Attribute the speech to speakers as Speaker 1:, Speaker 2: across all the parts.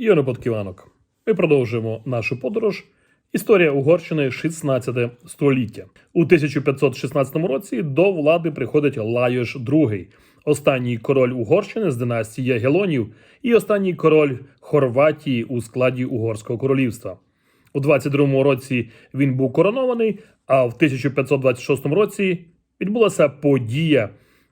Speaker 1: Йонопод Ківанок. Ми продовжуємо нашу подорож. Історія Угорщини 16 століття. У 1516 році до влади приходить Лайош II, останній король Угорщини з династії Ягелонів і останній король Хорватії у складі Угорського королівства. У 22 році він був коронований, а в 1526 році відбулася подія,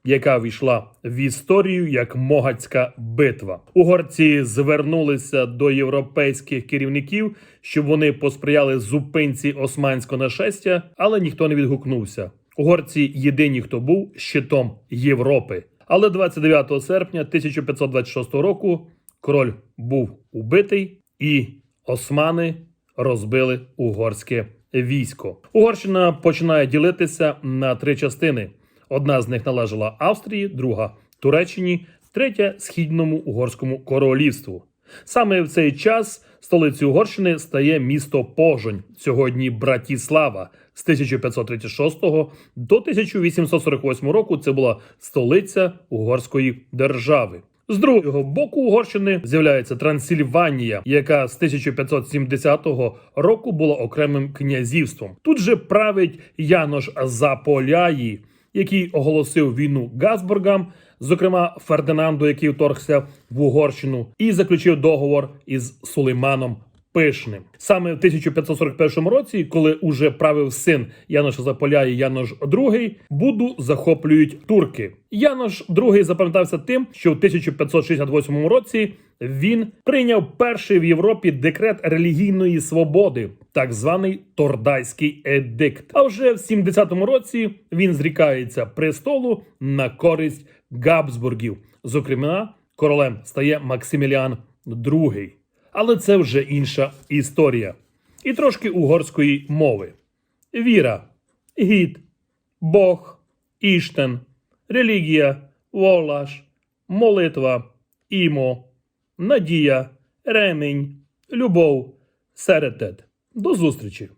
Speaker 1: яка війшла в історію як Могацька битва. Угорці звернулися до європейських керівників, щоб вони посприяли зупинці османського нашестя, але ніхто не відгукнувся. Угорці єдині, хто був щитом Європи. Але 29 серпня 1526 року король був убитий, і османи розбили угорське військо. Угорщина починає ділитися на три частини. Одна з них належала Австрії, друга Туреччині, третя східному угорському королівству. Саме в цей час столицею Угорщини стає місто Пожонь, сьогодні Братіслава. З 1536 до 1848 року це була столиця угорської держави. З другого боку Угорщини з'являється Трансильванія, яка з 1570 року була окремим князівством. Тут же править Янош Заполяї, який оголосив війну Газбургам, зокрема Фердинанду, який вторгся в Угорщину, і заключив договор із Сулейманом Пишним. Саме в 1541 році, коли уже правив син Яноша Заполяї Янош II, Буду захоплюють турки. Янош II запам'ятався тим, що в 1568 році він прийняв перший в Європі декрет релігійної свободи, так званий Тордайський едикт. А вже в 70-му році він зрікається престолу на користь Габсбургів. Зокрема, королем стає Максиміліан II. Але це вже інша історія. І трошки угорської мови: віра, гід, Бог, іштен, релігія, волаш, молитва, імо, надія, ремінь, любов, серетет. До зустрічі!